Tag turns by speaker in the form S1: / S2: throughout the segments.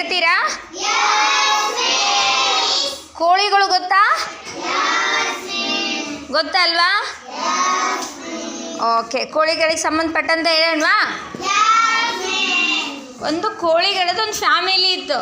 S1: ಹೇಳ್ತೀರಾ ಕೋಳಿಗಳು ಗೊತ್ತಾ? ಗೊತ್ತಲ್ವಾ ಓಕೆ ಕೋಳಿಗಳಿಗೆ ಸಂಬಂಧಪಟ್ಟಂತ ಹೇಳಣ್ವಾ? ಒಂದು ಕೋಳಿಗಳದ್ದು ಒಂದು ಫ್ಯಾಮಿಲಿ ಇತ್ತು.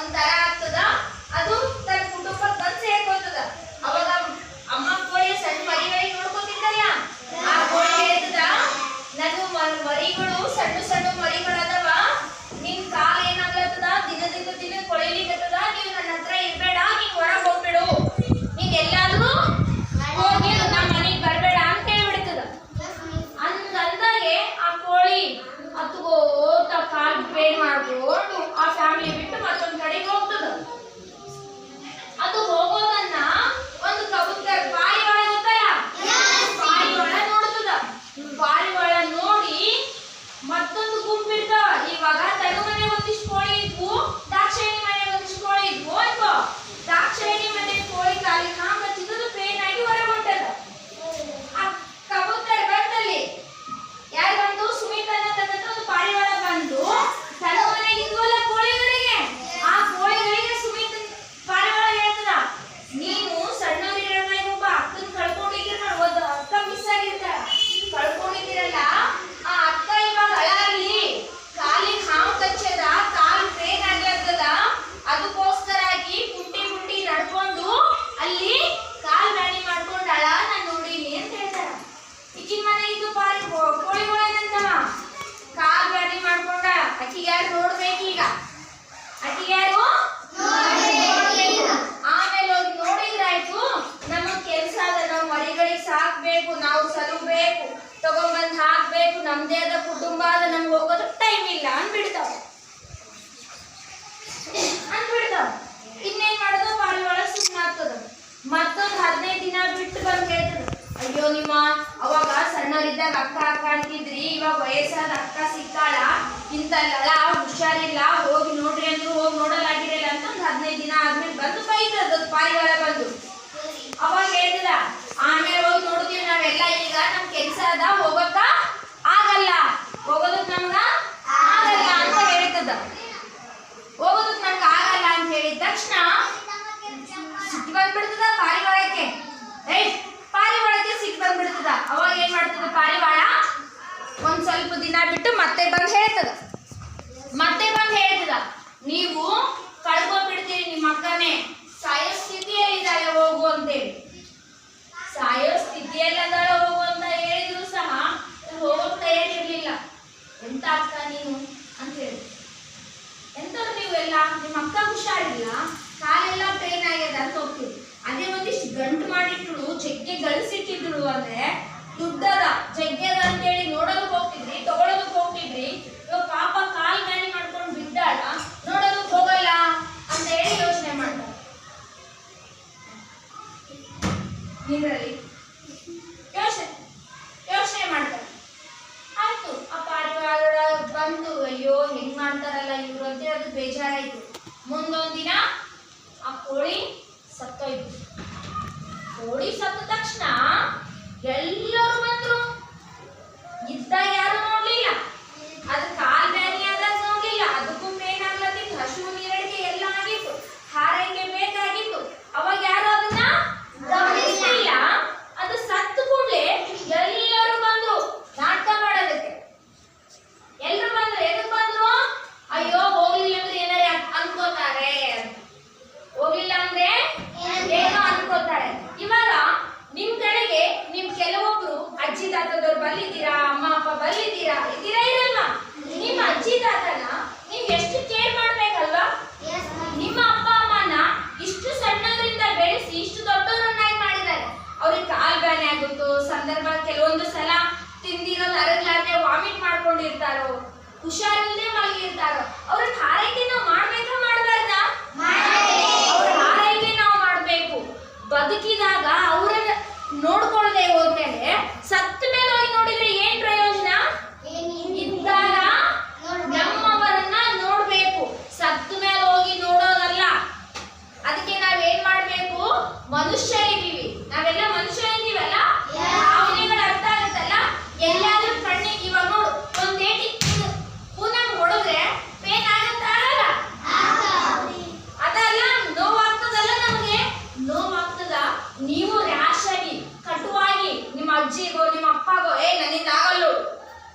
S1: ಒಂಥರ ಅಲ್ಲ ಹುಷಾರಿಲ್ಲ, ಹೋಗಿ ನೋಡ್ರಿ ಅಂದ್ರು, ಹೋಗಿ ನೋಡಲಾಗಿರಲಿಲ್ಲ ಅಂತ ಒಂದು ಹದಿನೈದು ದಿನ ಆದ್ಮೇಲೆ ಬಂದು ಬೈತದ ಪಾರಿವಾಳ ಬಂದು. ಅವಾಗ ಹೇಳ್ತದ ಆಮೇಲೆ ಹೋಗಿ ನೋಡ್ತೀವಿ ನಾವೆಲ್ಲ ಈಗ, ನಮ್ ಕೆಲ್ಸ ಅದ, ಹೋಗಕ್ಕ ಆಗಲ್ಲ. ಹೋಗೋದಕ್ ನಮ್ಗ ಆಗಲ್ಲ ಅಂತ ಹೇಳ್ತದ ಹೋಗೋದಕ್ ನಮ್ಗ ಆಗಲ್ಲ ಅಂತ ಹೇಳಿದ ತಕ್ಷಣ ಸಿಟ್ಟು ಬಂದ್ಬಿಡ್ತದ ಪಾರಿವಾಳಕ್ಕೆ. ರೈಟ್ ಪಾರಿವಾಳಕ್ಕೆ ಸಿಟ್ಟು ಬಂದ್ಬಿಡ್ತದ. ಅವಾಗ ಏನ್ ಮಾಡ್ತದ ಪಾರಿವಾಳ? ಒಂದ್ ಸ್ವಲ್ಪ ದಿನ ಬಿಟ್ಟು ಮತ್ತೆ ಬಂದು ಹೇಳ್ತದ. ಮತ್ತೆ ಬಂದು ಹೇಳ್ತೀರ? ನೀವು ಕಳ್ಕೊಂಡ್ಬಿಡ್ತೀರಿ ನಿಮ್ಮ ಅಕ್ಕನೇ. ಸಾಯೋ ಸ್ಥಿತಿಯಲ್ಲಿ ಇದ್ದಾಳೆ ಹೋಗು ಅಂತೇಳಿ. ಸಾಯೋ ಸ್ಥಿತಿಯಲ್ಲಿ ಅದಾಳೆ ಹೋಗು ಅಂತ ಹೇಳಿದ್ರು ಸಹ ಹೋಗೋ ತಯಾರಿರ್ಲಿಲ್ಲ ಎಂತ ಅಕ್ಕ ನೀನು? ಅಂತ ಹೇಳಿ. ಎಂತ ನೀವು ಎಲ್ಲ ನಿಮ್ಮ ಅಕ್ಕ ತಾತದವ್ರು ಬಲ್ಲಿದ್ದೀರಾ? ಅಮ್ಮ ಅಪ್ಪ ಬಲ್ಲಿದ್ದೀರಾ? ಇದ್ದೀರಾ ಇರಲ್ವಾ ನಿಮ್ಮ ಅಜ್ಜಿ ತಾತನ ನೀವ್ ಎಷ್ಟು ಕೇರ್ ಮಾಡ್ಬೇಕಲ್ವಾ? ನಿಮ್ಮ ಅಪ್ಪ ಅಮ್ಮನ ಇಷ್ಟು ಸಣ್ಣದ್ರಿಂದ ಬೆಳೆಸಿ ಇಷ್ಟು ದೊಡ್ಡವರನ್ನಾಗಿ ಮಾಡಿದ್ದಾರೆ. ಅವ್ರಿಗೆ ಕಾಲ್ಗಾನೆ ಆಗುತ್ತೋ? ಸಂದರ್ಭ ಕೆಲವೊಂದು ಸಲ ತಿಂದಿರೋದು ಅರಗ್ಲಾರ್ದೆ ವಾಮಿಟ್ ಮಾಡ್ಕೊಂಡಿರ್ತಾರೋ? ಹುಷಾರಿಲ್ಲದೆ ಮಲಗಿರ್ತಾರೋ? ಅವ್ರ ಆರೈಕೆ ನಾವು ಮಾಡ್ಬೇಕು ಮಾಡಬಾರ್ದ? ಅವ್ರ ಹಾರೈಕೆ ನಾವು ಮಾಡಬೇಕು. ಬದುಕಿದಾಗ ಅವರನ್ನ ನೋಡ್ಕೊಳ್ದೆ ಹೋದ್ಮೇಲೆ ಸತ್ತು ಮನುಷ್ಯರಿದ್ದೀವಿ. ನಾವೆಲ್ಲ ಮನುಷ್ಯರಿದ್ದೀವಲ್ಲ? ಭಾವನೆಗಳು ಅರ್ಥ ಆಗುತ್ತಲ್ಲ? ಎಲ್ಲಾದ್ರೂ ಕಣ್ಣಿಗೆ ಇವಾಗ ನೋಡು ಒಂದ್ ಏಟಿ ಪೂನಮ್ ಹೊಡೆದ್ರೆ ಪೇನ್ ಆಗತ್ತ ಆಗಲ್ಲ? ಅದಲ್ಲ ನೋವಾಗ್ತದಲ್ಲ ನಮಗೆ? ನೋವಾಗ್ತದ? ನೀವು ರ್ಯಾಶ್ ಆಗಿ ಕಟುವಾಗಿ ನಿಮ್ಮ ಅಜ್ಜಿಗೋ ನಿಮ್ಮ ಅಪ್ಪಗೋ ಏ ನನ್ನಿಂದ ಆಗಲ್ಲು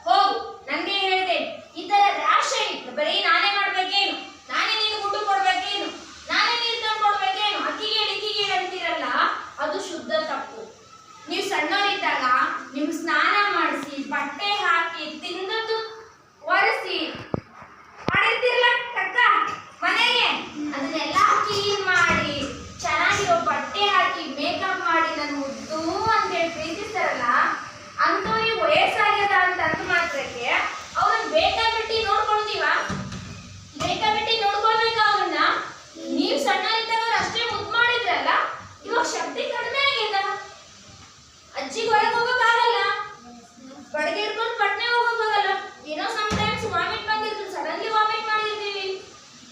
S1: ಹೋಗು ನನ್ಗೆ ಹೇಳ್ದೆ ಈ ತರ ರ್ಯಾಶ್ ಆಗಿ ಬರೀ ನಾನೇ ಮಾಡ್ಬೇಕೇನು ನಾನೇ ನೀನು ಗುಡ್ಡು ಕೊಡ್ಬೇಕೇನು ನಾನೇ ನೀರು ತಂದು ಕೊಡ್ಬೇಕೇನು ಅಕ್ಕಿಗೆ ಹೇಳಿ ಇಕ್ಕಿಗೆ ಹೇಳಿ ಅಂತೀರಲ್ಲ ಅದು ಶುದ್ಧ ತಪ್ಪು ನೀವು ಸಣ್ಣವರಿದ್ದಾಗ ನಿಮ್ ಸ್ನಾನ ಮಾಡಿಸಿ ಬಟ್ಟೆ ಹಾಕಿ ತಿಂದದ್ದು ಒರೆಸಿ ಮಾಡಿರ್ತಿರ್ಲ ಕಕ್ಕ ಮನೆಗೆ ಅದನ್ನೆಲ್ಲ ಕ್ಲೀನ್ ಮಾಡಿ ಚೆನ್ನಾಗಿರೋ ಬಟ್ಟೆ ಹಾಕಿ ಮೇಕಪ್ ಮಾಡಿ ನನ್ನ ಮುದ್ದು ಅಂತೇಳಿ ಪ್ರೀತಿಸ್ತಾರಲ್ಲ ಅಂಥವ್ರಿಗೆ ವಯಸ್ಸಾಗ್ಯದ ಅಂತ ಅಂದ ಮಾತ್ರಕ್ಕೆ ಅವ್ರನ್ನ ಬೇಕಾಬಿಟ್ಟಿ ನೋಡ್ಕೊಳ್ತೀವ ಬೇಕಾಬಿಟ್ಟಿ ನೋಡ್ಕೊಳ್ಬೇಕು ಅವ್ರನ್ನ ನೀವು ಸಣ್ಣರಿದ್ದಾಗ ಅವ್ರು ಅಷ್ಟೇ ಮುದ್ದು ಮಾಡಿದ್ರಲ್ಲ ಇವಾಗ ಶಕ್ತಿ ಕಡಿಮೆ ಆಗ್ಯದ ಅಜ್ಜಿಗೆ ಹೊರಗೆ ಹೋಗೋಕ್ಕಾಗಲ್ಲ ಬಡಗೆ ಹಿಡ್ಕೊಂಡು ಪಟ್ನೆ ಹೋಗೋಕ್ಕಾಗಲ್ಲ ಏನೋ ಸಮ್ಟೈಮ್ಸ್ ವಾಮಿಟ್ ಬಂದಿರ್ತದೆ ಸಡನ್ಲಿ ವಾಮಿಟ್ ಮಾಡಿರ್ತೀವಿ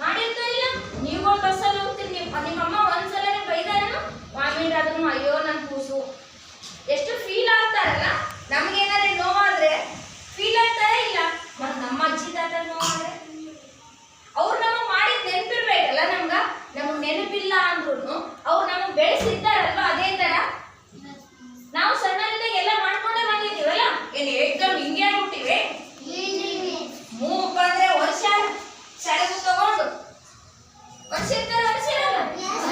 S1: ಮಾಡಿರ್ತೀರಿಲ್ಲ ನೀವು ಬಸ್ಸಲ್ಲಿ ಹೋಗ್ತೀರಿ ನಿಮ್ಮ ನಿಮ್ಮಮ್ಮ ಒಂದ್ಸಲ ಬೈದಾರೇನು ವಾಮಿಟ್ ಆದ್ರೂ ಅಯ್ಯೋ ನನ್ನ ಕೂಸು ಎಷ್ಟು ಫೀಲ್ ಆಗ್ತಾರಲ್ಲ ನಮ್ಗೇನಾದ್ರೆ ನೋವಾದ್ರೆ ಫೀಲ್ ಆಗ್ತಾರ ಇಲ್ಲ ಮತ್ತೆ ನಮ್ಮ ಅಜ್ಜಿ ತಾತ ನೋವಾದ್ರೆ ಅವ್ರು ನಮಗೆ ಮಾಡಿದ ನೆನಪಿರ್ಬೇಕಲ್ಲ ನಮ್ಗ? ನಮಗ್ ನೆನಪಿಲ್ಲ ಅಂದ್ರೂ ಅವ್ರು ನಮಗ್ ಬೆಳೆಸಿದ್ದಾರಲ್ವ ಅದೇ ತರ ನಾವು ಸಣ್ಣರಿದ್ದಾಗ ಎಲ್ಲ ಮಾಡ್ಕೊಂಡೇ ಬಂದಿದ್ದೀವಲ್ಲ ಏನು ಏಕ್ದಮ್ ಹಿಂಗೆ ಆಗ್ಬಿಟ್ಟಿವೆ ಮೂಗ್ ಬಂದ್ರೆ ವರ್ಷ ಸೆಳಗು ತಗೊಂಡು ವರ್ಷಿರ್ತಾರೆ ವರ್ಷಿರಲ್ಲ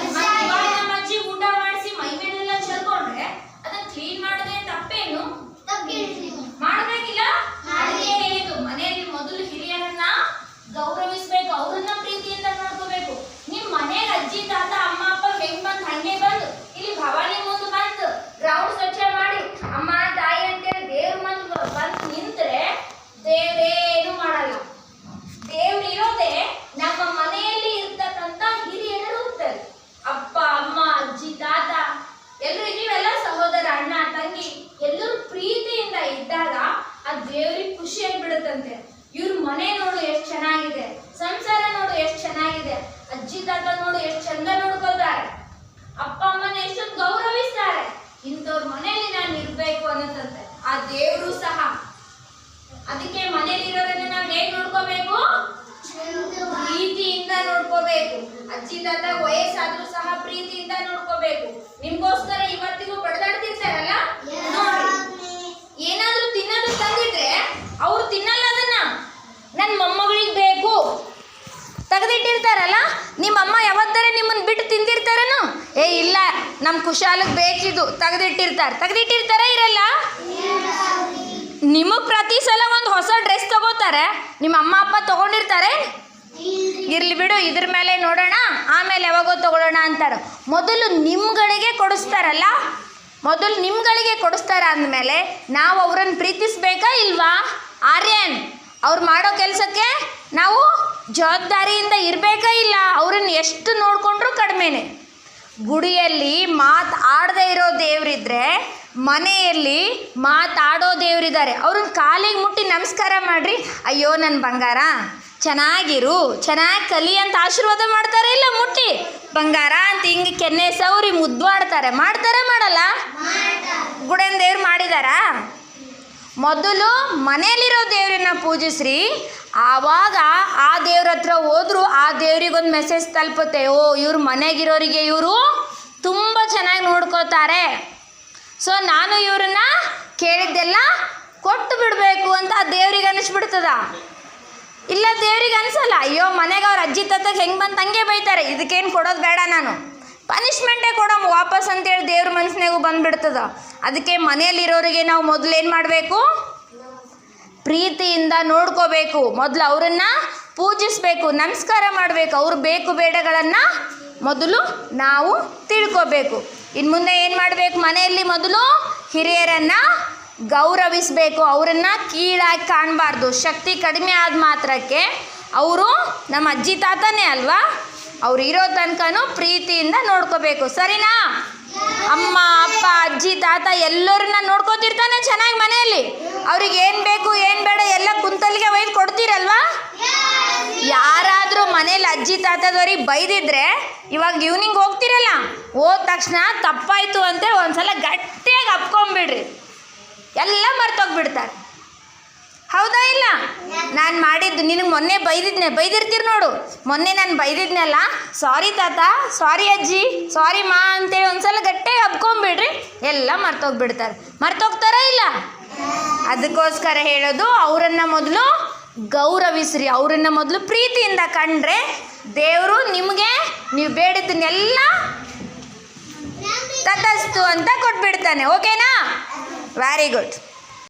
S1: ಮತ್ತೆ ಇವಾಗ ನಮ್ಮ ಅಜ್ಜಿ ಊಟ ಮಾಡಿಸಿ ಮೈ ಮೇಲೆಲ್ಲ ಚೆಲ್ಕೊಂಡ್ರೆ ಅದನ್ನ ಕ್ಲೀನ್ ಮಾಡೋದೇ ತಪ್ಪೇನು ಮಾಡ್ಬೇಕಿಲ್ಲ ಅದಕ್ಕೆ ಹೇಳಿದ್ದು ಮನೆಯಲ್ಲಿ ಮೊದಲು ಹಿರಿಯರನ್ನ ಗೌರವಿಸ್ಬೇಕು ಅವ್ರನ್ನ ಪ್ರೀತಿಯಿಂದ ನೋಡ್ಕೋಬೇಕು ನಿಮ್ ಮನೆಗೆ ಅಜ್ಜಿ ತಾತ ಅಮ್ಮ ಅಪ್ಪ ಹೆಂಗ್ ಬಂದ್ ಹಂಗೆ ಬಂದು ಇಲ್ಲಿ ಭವಾನಿ ಮುಂದೆ ಬಂದು ಗ್ರೌಂಡ್ ಸ್ವಚ್ಛ ಮಾಡಿ ಅಮ್ಮ ತಾಯಿ ಅಂತೇಳಿ ದೇವ್ರ ಮುಂದೆ ಬಂದು ನಿಂತ್ರೆ ದೇವ್ರೇನು ಮಾಡಲ್ಲ ದೇವ್ರು ಇರೋದೇ ನಮ್ಮ ಮನೆಯಲ್ಲಿ ಇರ್ತಕ್ಕಂಥ ಹಿರಿಯರ ರೂಪದಲ್ಲಿ ಅಪ್ಪ ಅಮ್ಮ ಅಜ್ಜಿ ತಾತ ಎಲ್ಲರೂ ಇದೀವೆಲ್ಲ ಸಹೋದರ ಅಣ್ಣ ತಂಗಿ ಎಲ್ಲರೂ ಪ್ರೀತಿಯಿಂದ ಇದ್ದಾಗ ಆ ದೇವ್ರಿಗೆ ಖುಷಿಯಾಗಿ ಬಿಡುತ್ತಂತೆ ಇವ್ರ ಮನೆ ನೋಡು ಎಷ್ಟು ಚೆನ್ನಾಗಿದೆ ಸಂಸಾರ ನೋಡು ಎಷ್ಟು ಚೆನ್ನಾಗಿದೆ ಅಜ್ಜಿ ತಾತ ನೋಡು ಎಷ್ಟು ಚಂದ ನೋಡ್ಕೊತಾರೆ ಅಪ್ಪ ಅಮ್ಮನ ಎಷ್ಟೊಂದು ಗೌರವಿಸ್ತಾರೆ ಇಂಥವ್ರ ಮನೆಯಲ್ಲಿ ನಾನು ಇರ್ಬೇಕು ಅನ್ನತ್ತಂತೆ ಆ ದೇವರು ಸಹ. ಅದಕ್ಕೆ ಮನೇಲಿರೋರನ್ನ ನಾವು ಹೇಗ್ ನೋಡ್ಕೋಬೇಕು? ಪ್ರೀತಿಯಿಂದ ನೋಡ್ಕೋಬೇಕು. ಅಜ್ಜಿ, ತಾತ, ವಯಸ್ಸಾದ್ರೂ ಸಹ ಪ್ರೀತಿಯಿಂದ ನೋಡ್ಕೋಬೇಕು. ನಿಮ್ಗೋಸ್ಕರ ಇವತ್ತಿಗೂ ಬಡದಾಡ್ತಿರ್ತಾರಲ್ಲ ಏನಾದ್ರೂ ತಿನ್ನೋದು ತಂದಿದ್ರೆ ಅವ್ರು ತಿನ್ನಲ್ಲ ಅದನ್ನ. ನನ್ನ ಮೊಮ್ಮಗಳಿಗೆ ಬೇಕು. ತೆಗೆದಿಟ್ಟಿರ್ತಾರಲ್ಲ? ನಿಮ್ಮ ಅಮ್ಮ ಯಾವತ್ತರ ನಿಮ್ಮನ್ನ ಬಿಟ್ಟು ತಿಂದಿರ್ತಾರೇನು? ಏ, ಇಲ್ಲ. ನಮ್ಮ ಕುಶಾಲಕ್ಕೆ ಬೇಕಿದು. ತೆಗೆದಿಟ್ಟಿರ್ತಾರೆ. ತೆಗೆದಿಟ್ಟಿರ್ತಾರ ನಿಮಗೆ ಪ್ರತಿ ಸಲ ಒಂದು ಹೊಸ ಡ್ರೆಸ್ ತಗೋತಾರೆ. ನಿಮ್ಮ ಅಮ್ಮ, ಅಪ್ಪ ತಗೊಂಡಿರ್ತಾರೆ. ಇರ್ಲಿ ಬಿಡು, ಇದ್ರ ಮೇಲೆ ನೋಡೋಣ, ಆಮೇಲೆ ಯಾವಾಗೋ ತಗೊಳ್ಳೋಣ ಅಂತಾರೆ. ಮೊದಲು ನಿಮ್ಗಳಿಗೆ ಕೊಡಿಸ್ತಾರಲ್ಲ? ಮೊದಲು ನಿಮ್ಗಳಿಗೆ ಕೊಡಿಸ್ತಾರ ಅಂದಮೇಲೆ ನಾವು ಅವ್ರನ್ನ ಪ್ರೀತಿಸ್ಬೇಕಾ ಇಲ್ವಾ? ಆರ್ಯನ್, ಅವ್ರು ಮಾಡೋ ಕೆಲಸಕ್ಕೆ ನಾವು ಜವಾಬ್ದಾರಿಯಿಂದ ಇರಬೇಕಾ ಇಲ್ಲ? ಅವ್ರನ್ನ ಎಷ್ಟು ನೋಡಿಕೊಂಡ್ರೂ ಕಡಿಮೆನೆ. ಗುಡಿಯಲ್ಲಿ ಮಾತು ಆಡದೇ ಇರೋ ದೇವರಿದ್ರೆ ಮನೆಯಲ್ಲಿ ಮಾತಾಡೋ ದೇವರಿದ್ದಾರೆ. ಅವ್ರನ್ನ ಕಾಲಿಗೆ ಮುಟ್ಟಿ ನಮಸ್ಕಾರ ಮಾಡ್ರಿ. ಅಯ್ಯೋ ನನ್ನ ಬಂಗಾರ, ಚೆನ್ನಾಗಿರು, ಚೆನ್ನಾಗಿ ಕಲಿ ಅಂತ ಆಶೀರ್ವಾದ ಮಾಡ್ತಾರೆ ಇಲ್ಲ ಮುಟ್ಟಿ? ಬಂಗಾರ ಅಂತ ಹಿಂಗೆ ಕೆನ್ನೆ ಸೌರಿ ಮುದ್ದಾಡ್ತಾರೆ ಮಾಡ್ತಾರೆ ಮಾಡಲ್ಲ? ಗುಡನ್ ದೇವ್ರು ಮಾಡಿದಾರಾ? ಮೊದಲು ಮನೆಯಲ್ಲಿರೋ ದೇವ್ರನ್ನ ಪೂಜಿಸ್ರಿ. ಆವಾಗ ಆ ದೇವ್ರ ಹತ್ರ ಹೋದ್ರು, ಆ ದೇವ್ರಿಗೊಂದು ಮೆಸೇಜ್ ತಲುಪುತ್ತೆ, ಓ ಇವ್ರ ಮನೆಗಿರೋರಿಗೆ ಇವರು ತುಂಬ ಚೆನ್ನಾಗಿ ನೋಡ್ಕೋತಾರೆ. ಸೊ ನಾನು ಇವ್ರನ್ನ ಕೇಳಿದ್ದೆಲ್ಲ ಕೊಟ್ಟು ಬಿಡಬೇಕು ಅಂತ ದೇವ್ರಿಗೆ ಅನಿಸ್ಬಿಡ್ತದ? ಇಲ್ಲ, ದೇವ್ರಿಗೆ ಅನಿಸಲ್ಲ. ಅಯ್ಯೋ, ಮನೆಗೆ ಅವ್ರ ಅಜ್ಜಿ ತತ್ತಗೆ ಹೆಂಗೆ ಬಂದು ಹಂಗೆ ಬೈತಾರೆ. ಇದಕ್ಕೇನು ಕೊಡೋದು ಬೇಡ ನಾನು. ಪನಿಷ್ಮೆಂಟೇ ಕೊಡಮ್ಮ ವಾಪಸ್ ಅಂತೇಳಿ ದೇವ್ರ ಮನಸ್ಸಿನಾಗೂ ಬಂದ್ಬಿಡ್ತದ. ಅದಕ್ಕೆ ಮನೆಯಲ್ಲಿರೋರಿಗೆ ನಾವು ಮೊದಲು ಏನು ಮಾಡಬೇಕು? ಪ್ರೀತಿಯಿಂದ ನೋಡ್ಕೋಬೇಕು. ಮೊದಲು ಅವರನ್ನು ಪೂಜಿಸಬೇಕು, ನಮಸ್ಕಾರ ಮಾಡಬೇಕು. ಅವ್ರ ಬೇಕು ಬೇಡಗಳನ್ನು ಮೊದಲು ನಾವು ತಿಳ್ಕೋಬೇಕು. ಇನ್ನು ಮುಂದೆ ಏನು ಮಾಡಬೇಕು? ಮನೆಯಲ್ಲಿ ಮೊದಲು ಹಿರಿಯರನ್ನು ಗೌರವಿಸಬೇಕು. ಅವರನ್ನು ಕೀಳಾಗಿ ಕಾಣಬಾರ್ದು. ಶಕ್ತಿ ಕಡಿಮೆ ಆದ ಮಾತ್ರಕ್ಕೆ ಅವರು ನಮ್ಮ ಅಜ್ಜಿ ತಾತನೇ ಅಲ್ವಾ? ಅವ್ರು ಇರೋ ತನಕನೂ ಪ್ರೀತಿಯಿಂದ ನೋಡ್ಕೋಬೇಕು. ಸರಿನಾ? ಅಮ್ಮ, ಅಪ್ಪ, ಅಜ್ಜಿ, ತಾತ ಎಲ್ಲರನ್ನ ನೋಡ್ಕೋತಿರ್ತಾನೆ ಚೆನ್ನಾಗಿ ಮನೆಯಲ್ಲಿ. ಅವ್ರಿಗೆ ಏನು ಬೇಕು, ಏನು ಬೇಡ ಎಲ್ಲ ಕುಂತಲ್ಲಿಗೆ ಒಯ್ದು ಮನೇಲಿ ಅಜ್ಜಿ ತಾತದವ್ರಿಗೆ ಬೈದಿದ್ರೆ ಇವಾಗ ಈವ್ನಿಂಗ್ ಹೋಗ್ತಿರಲ್ಲ, ಹೋದ ತಕ್ಷಣ ತಪ್ಪಾಯ್ತು ಅಂತ ಒಂದ್ಸಲ ಗಟ್ಟಿಯಾಗಿ ಅಪ್ಕೊಂಬಿಡ್ರಿ. ಎಲ್ಲ ಮರ್ತೋಗ್ಬಿಡ್ತಾರೆ. ಹೌದಾ ಇಲ್ಲ? ನಾನು ಮಾಡಿದ್ದು, ನಿನಗೆ ಮೊನ್ನೆ ಬೈದಿದ್ನೆ, ಬೈದಿರ್ತೀರಿ ನೋಡು. ಮೊನ್ನೆ ನಾನು ಬೈದಿದ್ನಲ್ಲ ಸಾರಿ ತಾತ ಸಾರಿ ಅಜ್ಜಿ ಸಾರಿ ಮಾ ಅಂತೇಳಿ ಒಂದ್ಸಲ ಗಟ್ಟಿಯಾಗಿ ಹಬ್ಕೊಂಬಿಡ್ರಿ ಎಲ್ಲ ಮರ್ತೋಗ್ಬಿಡ್ತಾರೆ. ಮರ್ತೋಗ್ತಾರ ಇಲ್ಲ? ಅದಕ್ಕೋಸ್ಕರ ಹೇಳೋದು, ಅವರನ್ನು ಮೊದಲು ಗೌರವಿಸ್ರಿ, ಅವರನ್ನು ಮೊದಲು ಪ್ರೀತಿಯಿಂದ ಕಂಡ್ರೆ ದೇವರು ನಿಮಗೆ ನೀವು ಬೇಡಿದ್ದನ್ನೆಲ್ಲ ತಟಸ್ತು ಅಂತ ಕೊಟ್ಬಿಡ್ತಾನೆ ಓಕೆನಾ ವೆರಿ ಗುಡ್